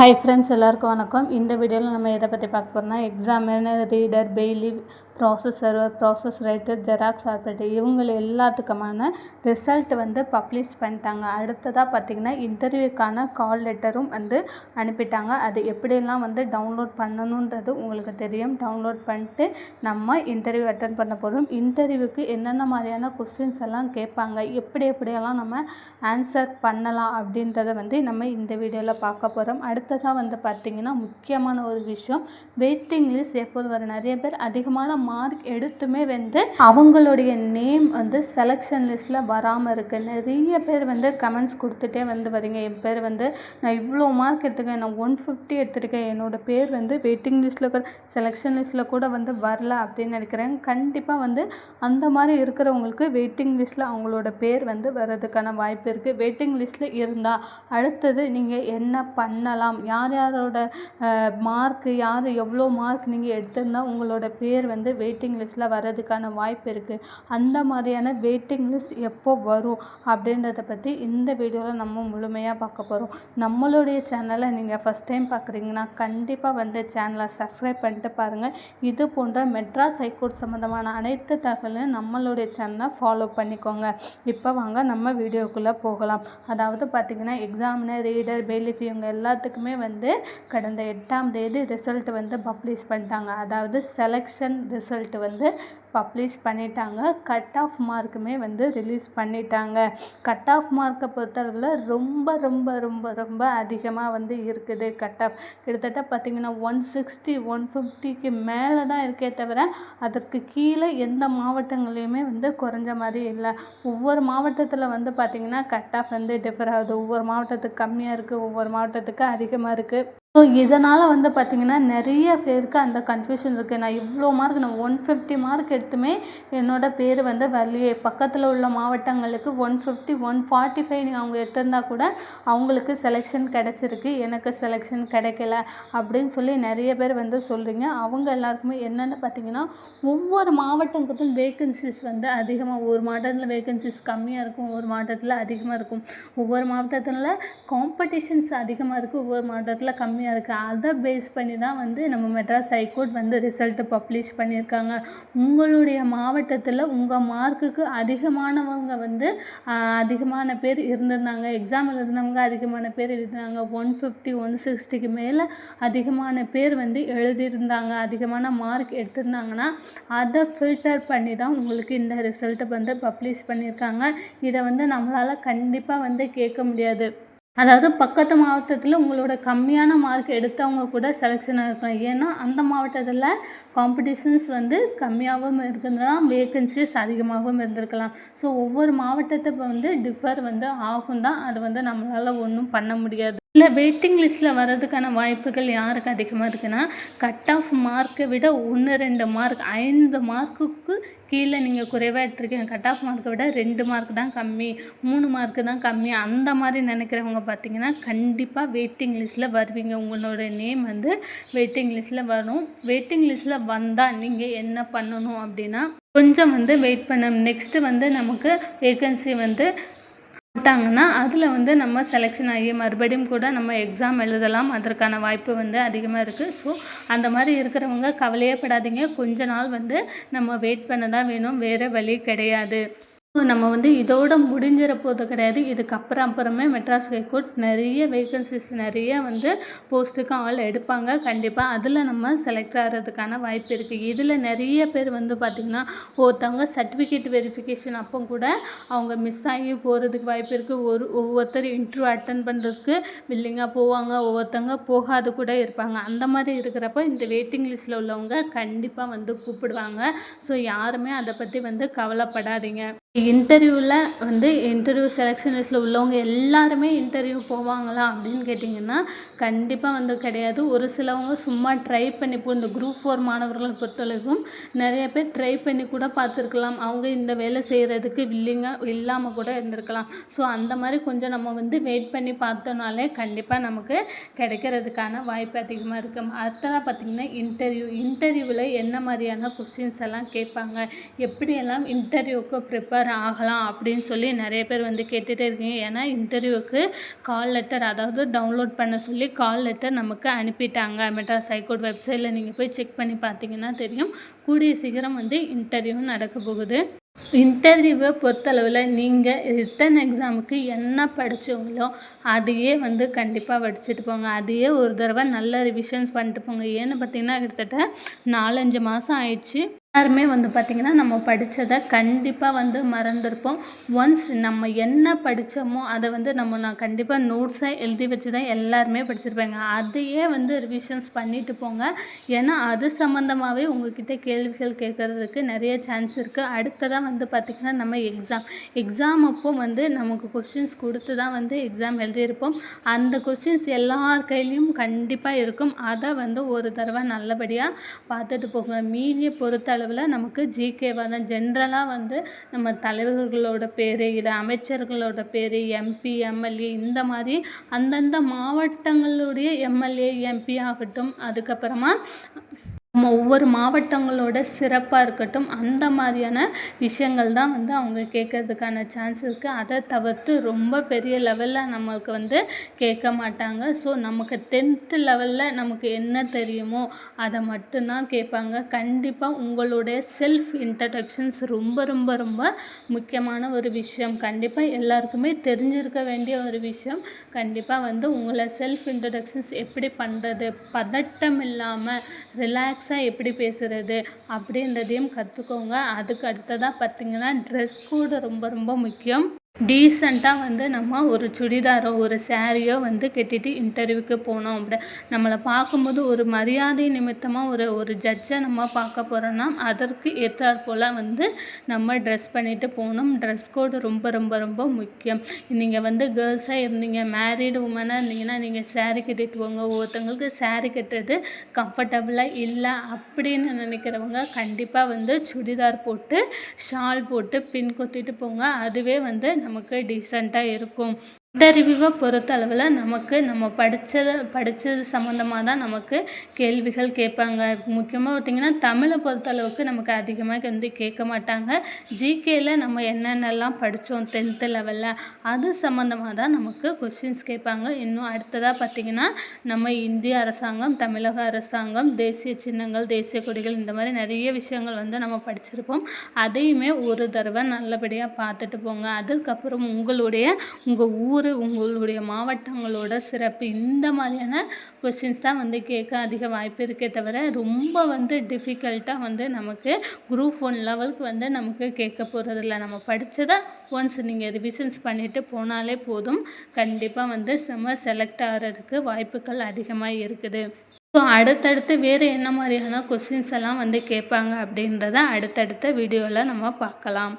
Hi friends எல்லாருக்கும் வணக்கம். இந்த வீடியோவில் நம்ம எதை பற்றி பார்க்க போகிறோம்னா examiner reader Bailey process server process writer Xerox operator இவங்க எல்லாத்துக்குமான ரிசல்ட் வந்து பப்ளிஷ் பண்ணிட்டாங்க. அடுத்ததாக பார்த்திங்கன்னா இன்டர்வியூக்கான கால் லெட்டரும் வந்து அனுப்பிட்டாங்க. அது எப்படியெல்லாம் வந்து டவுன்லோட் பண்ணணுன்றது உங்களுக்கு தெரியும். டவுன்லோட் பண்ணிட்டு நம்ம இன்டர்வியூ அட்டன் பண்ண போகிறோம் இன்டர்வியூக்கு என்னென்ன மாதிரியான கொஸ்டின்ஸ் எல்லாம் கேட்பாங்க? எப்படி எப்படியெல்லாம் நம்ம ஆன்சர் பண்ணலாம் அப்படின்றத வந்து நம்ம இந்த வீடியோவில் பார்க்க போகிறோம் அடுத்ததாக வந்து பார்த்திங்கன்னா முக்கியமான ஒரு விஷயம் வெயிட்டிங் லிஸ்ட் எப்போது வரும்? நிறைய பேர் அதிகமான மார்க் எடுத்துமே வந்து அவங்களுடைய நேம் வந்து செலெக்ஷன் லிஸ்ட்டில் வராமல் இருக்குது நிறைய பேர் வந்து கமெண்ட்ஸ் கொடுத்துட்டே வந்து வரீங்க. என் பேர் வந்து நான் இவ்வளோ மார்க் எடுத்துருக்கேன். நான் ஒன் ஃபிஃப்டி எடுத்திருக்கேன். என்னோடய பேர் வந்து வெயிட்டிங் லிஸ்ட்டில் கூட செலெக்ஷன் லிஸ்ட்டில் கூட வந்து வரல அப்படின்னு நினைக்கிறேன். கண்டிப்பாக வந்து அந்த மாதிரி இருக்கிறவங்களுக்கு வெயிட்டிங் லிஸ்ட்டில் அவங்களோட பேர் வந்து வர்றதுக்கான வாய்ப்பு இருக்குது வெயிட்டிங் லிஸ்ட்டில் இருந்தால் அடுத்தது நீங்கள் என்ன பண்ணலாம்? யார் யாரோட மார்க்கு யார் எவ்வளோ மார்க் நீங்கள் எடுத்திருந்தால் உங்களோட பேர் வந்து வெயிட்டிங் லிஸ்ட்டில் வர்றதுக்கான வாய்ப்பு இருக்குது அந்த மாதிரியான வெயிட்டிங் லிஸ்ட் எப்போ வரும் அப்படின்றத பற்றி இந்த வீடியோவில் நம்ம முழுமையாக பார்க்க போகிறோம் நம்மளுடைய சேனலை நீங்கள் ஃபஸ்ட் டைம் பார்க்குறீங்கன்னா கண்டிப்பாக வந்து சேனலை சப்ஸ்கிரைப் பண்ணிட்டு பாருங்கள் இது போன்ற மெட்ராஸ் ஹைகோர்ட் சம்மந்தமான அனைத்து தகவலையும் நம்மளுடைய சேனலை ஃபாலோ பண்ணிக்கோங்க. இப்போ வாங்க நம்ம வீடியோக்குள்ளே போகலாம். அதாவது பார்த்திங்கன்னா எக்ஸாமினர் ரீடர் பெய்லிஃப் இவங்க எல்லாத்துக்குமே வந்து கடந்த எட்டாம் தேதி ரிசல்ட் வந்து பப்ளிஷ் பண்ணிட்டாங்க. அதாவது செலெக்ஷன் ரிசல்ட் ரிசல்ட் வந்து பப்ளிஷ் பண்ணிட்டாங்க. கட் ஆஃப் மார்க்குமே வந்து ரிலீஸ் பண்ணிட்டாங்க. கட் ஆஃப் மார்க்கை பொறுத்தளவில் ரொம்ப ரொம்ப ரொம்ப ரொம்ப அதிகமாக வந்து இருக்குது கட் ஆஃப். கிட்டத்தட்ட பார்த்திங்கன்னா ஒன் சிக்ஸ்டி ஒன் ஃபிஃப்டிக்கு மேலே தான் இருக்கே தவிர அதற்கு கீழே எந்த மாவட்டங்களையுமே வந்து குறைஞ்ச மாதிரி இல்லை. ஒவ்வொரு மாவட்டத்தில் வந்து பார்த்திங்கன்னா கட் ஆஃப் வந்து டிஃபர் ஆகுது. ஒவ்வொரு மாவட்டத்துக்கு கம்மியாக இருக்குது ஒவ்வொரு மாவட்டத்துக்கு அதிகமாக இருக்குது ஸோ இதனால் வந்து பார்த்திங்கன்னா நிறைய பேருக்கு அந்த கன்ஃபியூஷன் இருக்குது நான் இவ்வளோ மார்க் நான் ஒன் ஃபிஃப்டி மார்க் எடுத்துமே என்னோடய பேர் வந்து வரலையே. பக்கத்தில் உள்ள மாவட்டங்களுக்கு one fifty one forty five அவங்க எடுத்திருந்தா கூட அவங்களுக்கு செலெக்ஷன் கிடச்சிருக்கு. எனக்கு செலெக்ஷன் கிடைக்கல அப்படின்னு சொல்லி நிறைய பேர் வந்து சொல்கிறீங்க அவங்க எல்லாருக்குமே என்னென்னு பார்த்தீங்கன்னா ஒவ்வொரு மாவட்டங்களுக்கும் வேக்கன்சிஸ் வந்து அதிகமாக ஒரு மாவட்டத்தில் வேக்கன்சிஸ் கம்மியாக இருக்கும் ஒவ்வொரு மாவட்டத்தில் அதிகமாக இருக்கும். ஒவ்வொரு மாவட்டத்தில் காம்படிஷன்ஸ் அதிகமாக இருக்குது ஒவ்வொரு மாவட்டத்தில் கம்மியாக இருக்குது அதை பேஸ் பண்ணி தான் வந்து நம்ம மெட்ராஸ் ஹைகோர்ட் வந்து ரிசல்ட்டை பப்ளிஷ் பண்ணியிருக்காங்க. உங்களுடைய மாவட்டத்தில் உங்கள் மார்க்குக்கு அதிகமானவங்க வந்து அதிகமான பேர் இருந்திருந்தாங்க. எக்ஸாம் எழுதினவங்க அதிகமான பேர் எழுதினாங்க. ஒன் ஃபிஃப்டி ஒன் சிக்ஸ்டிக்கு மேலே அதிகமான பேர் வந்து எழுதியிருந்தாங்க. அதிகமான மார்க் எடுத்திருந்தாங்கன்னா அதை ஃபில்டர் பண்ணி தான் உங்களுக்கு இந்த ரிசல்ட்டை வந்து பப்ளிஷ் பண்ணியிருக்காங்க. இதை வந்து நம்மளால் கண்டிப்பாக வந்து கேட்க முடியாது. அதாவது பக்கத்து மாவட்டத்தில் உங்களோட கம்மியான மார்க் எடுத்தவங்க கூட செலெக்ஷன் ஆகிருக்கலாம் ஏன்னா அந்த மாவட்டத்தில் காம்படிஷன்ஸ் வந்து கம்மியாகவும் இருக்கிறதுனால வேகன்சிஸ் அதிகமாகவும் இருந்திருக்கலாம். ஸோ ஒவ்வொரு மாவட்டத்தை வந்து டிஃபர் வந்து ஆகும் தான் அது வந்து நம்மளால் ஒன்றும் பண்ண முடியாது. இல்லை வெயிட்டிங் லிஸ்ட்டில் வர்றதுக்கான வாய்ப்புகள் யாருக்கு அதிகமாக இருக்குன்னா கட் ஆஃப் மார்க்கை விட ஒன்று ரெண்டு மார்க் ஐந்து மார்க்குக்கு கீழே நீங்கள் குறைவாக எடுத்திருக்கீங்க. கட் ஆஃப் மார்க்கை விட ரெண்டு மார்க் தான் கம்மி மூணு மார்க்கு தான் கம்மி. அந்த மாதிரி நினைக்கிறவங்க பார்த்தீங்கன்னா கண்டிப்பாக வெயிட்டிங் லிஸ்ட்டில் வருவீங்க. உங்களோட நேம் வந்து வெயிட்டிங் லிஸ்ட்டில் வரும் வெயிட்டிங் லிஸ்ட்டில் வந்தால் நீங்கள் என்ன பண்ணணும் அப்படின்னா கொஞ்சம் வந்து வெயிட் பண்ண நெக்ஸ்ட்டு வந்து நமக்கு வேகன்சி வந்து விட்டாங்கன்னா அதில் வந்து நம்ம செலெக்ஷன் ஆகி மறுபடியும் கூட நம்ம எக்ஸாம் எழுதலாம். அதற்கான வாய்ப்பு வந்து அதிகமாக இருக்குது ஸோ அந்த மாதிரி இருக்கிறவங்க கவலையே படாதீங்க. கொஞ்ச நாள் வந்து நம்ம வெயிட் பண்ண தான் வேணும். வேறு வழி கிடையாது. நம்ம வந்து இதோட முடிஞ்சிட போது கிடையாது. இதுக்கப்புறம் அப்புறமே மெட்ராஸ் ஹைகோர்ட் நிறைய வேகன்சிஸ் நிறைய வந்து போஸ்ட்டுக்கு ஆள் எடுப்பாங்க. கண்டிப்பாக அதில் நம்ம செலக்ட் ஆகிறதுக்கான வாய்ப்பு இருக்குது இதில் நிறைய பேர் வந்து பார்த்திங்கன்னா ஒருத்தவங்க சர்டிஃபிகேட் வெரிஃபிகேஷன் அப்போ கூட அவங்க மிஸ் ஆகி போகிறதுக்கு வாய்ப்பு இருக்குது ஒரு ஒவ்வொருத்தர் இன்டர்வியூ அட்டன் பண்ணுறதுக்கு வில்லிங்காக போவாங்க. ஒவ்வொருத்தவங்க போகாது கூட இருப்பாங்க. அந்த மாதிரி இருக்கிறப்ப இந்த வெயிட்டிங் லிஸ்ட்டில் உள்ளவங்க கண்டிப்பாக வந்து கூப்பிடுவாங்க. ஸோ யாருமே அதை பற்றி வந்து கவலைப்படாதீங்க. இன்டர்வியூவில் வந்து இன்டர்வியூ செலெக்ஷன் லிஸ்ட்டில் உள்ளவங்க எல்லாருமே இன்டர்வியூ போவாங்களா அப்படின்னு கேட்டிங்கன்னா கண்டிப்பாக வந்து கிடையாது. ஒரு சிலவங்க சும்மா ட்ரை பண்ணி போ இந்த குரூப் ஃபோர் மாணவர்களை பொறுத்தளவுக்கும் நிறைய பேர் ட்ரை பண்ணி கூட பார்த்துருக்கலாம். அவங்க இந்த வேலை செய்கிறதுக்கு வில்லிங்காக இல்லாமல் கூட இருந்திருக்கலாம். ஸோ அந்த மாதிரி கொஞ்சம் நம்ம வந்து வெயிட் பண்ணி பார்த்தோனாலே கண்டிப்பாக நமக்கு கிடைக்கிறதுக்கான வாய்ப்பு அதிகமாக இருக்கும் அடுத்ததாக பார்த்திங்கன்னா இன்டர்வியூ இன்டர்வியூவில் என்ன மாதிரியான கொஸ்டின்ஸ் எல்லாம் கேட்பாங்க? எப்படியெல்லாம் இன்டர்வியூக்கு ப்ரிப்பேர் லெட்டர் ஆகலாம் அப்படின்னு சொல்லி நிறைய பேர் வந்து கேட்டுகிட்டே இருக்கீங்க. ஏன்னா இன்டர்வியூவுக்கு கால் லெட்டர் அதாவது டவுன்லோட் பண்ண சொல்லி கால் லெட்டர் நமக்கு அனுப்பிட்டாங்க. மெட்ராஸ் ஹைகோர்ட் வெப்சைட்டில் நீங்கள் போய் செக் பண்ணி பார்த்தீங்கன்னா தெரியும். கூடிய சீக்கிரம் வந்து இன்டர்வியூ நடக்க போகுது. இன்டர்வியூவை பொறுத்தளவில் நீங்கள் ரிட்டன் எக்ஸாமுக்கு என்ன படித்தவங்களோ அதையே வந்து கண்டிப்பாக படிச்சுட்டு போங்க. அதையே ஒரு தடவை நல்ல ரிவிஷன்ஸ் பண்ணிட்டு போங்க. ஏன்னு பார்த்தீங்கன்னா கிட்டத்தட்ட நாலஞ்சு மாதம் ஆயிடுச்சு. எல்லாருமே வந்து பார்த்திங்கன்னா நம்ம படித்ததை கண்டிப்பாக வந்து மறந்துருப்போம். ஒன்ஸ் நம்ம என்ன படித்தோமோ அதை வந்து நம்ம நான் கண்டிப்பாக நோட்ஸாக எழுதி வச்சு தான் எல்லாருமே படிச்சிருப்பாங்க. அதையே வந்து ரிவிஷன்ஸ் பண்ணிட்டு போங்க. ஏன்னா அது சம்மந்தமாகவே உங்ககிட்ட கேள்விகள் கேட்குறதுக்கு நிறைய சான்ஸ் இருக்குது அடுத்ததாக வந்து பார்த்திங்கன்னா நம்ம எக்ஸாம் எக்ஸாம் அப்போ வந்து நமக்கு கொஷின்ஸ் கொடுத்து தான் வந்து எக்ஸாம் எழுதியிருப்போம். அந்த கொஷின்ஸ் எல்லார் கையிலையும் கண்டிப்பாக இருக்கும். அதை வந்து ஒரு தடவை நல்லபடியாக பார்த்துட்டு போங்க. மீதியை பொறுத்த அளவில் நமக்கு ஜிகேவாக தான் ஜென்ரலாக வந்து நம்ம தலைவர்களோட பேர் இல்லை அமைச்சர்களோட பேர் எம்பி எம்எல்ஏ இந்த மாதிரி அந்தந்த மாவட்டங்களுடைய எம்எல்ஏ எம்பி ஆகட்டும் அதுக்கப்புறமா நம்ம ஒவ்வொரு மாவட்டங்களோட சிறப்பாக இருக்கட்டும் அந்த மாதிரியான விஷயங்கள் தான் வந்து அவங்க கேட்கறதுக்கான சான்ஸ் இருக்குது அதை தவிர்த்து ரொம்ப பெரிய லெவலில் நமக்கு வந்து கேட்க மாட்டாங்க. ஸோ நமக்கு டென்த்து லெவலில் நமக்கு என்ன தெரியுமோ அதை மட்டும்தான் கேட்பாங்க. கண்டிப்பாக உங்களுடைய செல்ஃப் இன்ட்ரடக்ஷன்ஸ் ரொம்ப ரொம்ப ரொம்ப முக்கியமான ஒரு விஷயம். கண்டிப்பாக எல்லாருக்குமே தெரிஞ்சிருக்க வேண்டிய ஒரு விஷயம். கண்டிப்பாக வந்து உங்களை செல்ஃப் இன்ட்ரடக்ஷன்ஸ் எப்படி பண்ணுறது பதட்டம் இல்லாமல் ரிலாக்ஸ் ரிலாக்ஸாக எப்படி பேசுகிறது அப்படின்றதையும் கற்றுக்கோங்க அதுக்கு அடுத்ததாக பார்த்திங்கன்னா ட்ரெஸ் கோடு ரொம்ப ரொம்ப முக்கியம். டீசெண்டாக வந்து நம்ம ஒரு சுடிதாரோ ஒரு சாரியோ வந்து கட்டிட்டு இன்டர்வியூக்கு போனோம் அப்படி. நம்மளை பார்க்கும்போது ஒரு மரியாதை நிமித்தமாக ஒரு ஒரு ஜட்ஜை நம்ம பார்க்க போகிறோன்னா அதற்கு ஏற்றாற் போல் வந்து நம்ம ட்ரெஸ் பண்ணிவிட்டு போகணும். ட்ரெஸ் கோடு ரொம்ப ரொம்ப ரொம்ப முக்கியம். நீங்கள் வந்து கேர்ள்ஸாக இருந்தீங்க மேரீடு உமனாக இருந்தீங்கன்னா நீங்கள் saree கட்டிட்டு போங்க ஒருத்தவங்களுக்கு saree கட்டுறது கம்ஃபர்டபுளாக இல்லை அப்படின்னு நினைக்கிறவங்க கண்டிப்பாக வந்து சுடிதார் போட்டு ஷால் போட்டு பின் குத்திட்டு போங்க. அதுவே வந்து நமக்கு டீசெண்டாக இருக்கும். இன்டர்வியூவை பொறுத்த அளவில் நமக்கு நம்ம படித்ததை படித்தது சம்மந்தமாக தான் நமக்கு கேள்விகள் கேட்பாங்க. முக்கியமாக பார்த்திங்கன்னா தமிழை பொறுத்தளவுக்கு நமக்கு அதிகமாக வந்து கேட்க மாட்டாங்க. ஜிகேயில் நம்ம என்னென்னலாம் படித்தோம் டென்த்து லெவலில் அது சம்மந்தமாக தான் நமக்கு கொஷின்ஸ் கேட்பாங்க. இன்னும் அடுத்ததாக பார்த்திங்கன்னா நம்ம இந்திய அரசாங்கம் தமிழக அரசாங்கம் தேசிய சின்னங்கள் தேசிய கொடிகள் இந்த மாதிரி நிறைய விஷயங்கள் வந்து நம்ம படிச்சிருப்போம். அதையுமே ஒரு தடவை நல்லபடியாக பார்த்துட்டு போங்க. அதுக்கப்புறம் உங்களுடைய உங்கள் ஊர் உங்களுடைய மாவட்டங்களோட சிறப்பு. இந்த மாதிரியான கொஷின்ஸ் தான் வந்து கேட்க அதிக வாய்ப்பு இருக்கே தவிர ரொம்ப வந்து டிஃபிகல்ட்டாக வந்து நமக்கு குரூப் ஒன் லெவலுக்கு வந்து நமக்கு கேட்க போகிறதில்ல நம்ம படித்ததை ஒன்ஸ் நீங்கள் ரிவிஷன்ஸ் பண்ணிவிட்டு போனாலே போதும். கண்டிப்பாக வந்து செம்ம செலக்ட் ஆகிறதுக்கு வாய்ப்புகள் அதிகமாக இருக்குது. ஸோ அடுத்தடுத்து வேறு என்ன மாதிரியான கொஷின்ஸ் எல்லாம் வந்து கேட்பாங்க அப்படின்றத அடுத்தடுத்த வீடியோவில் நம்ம பார்க்கலாம்.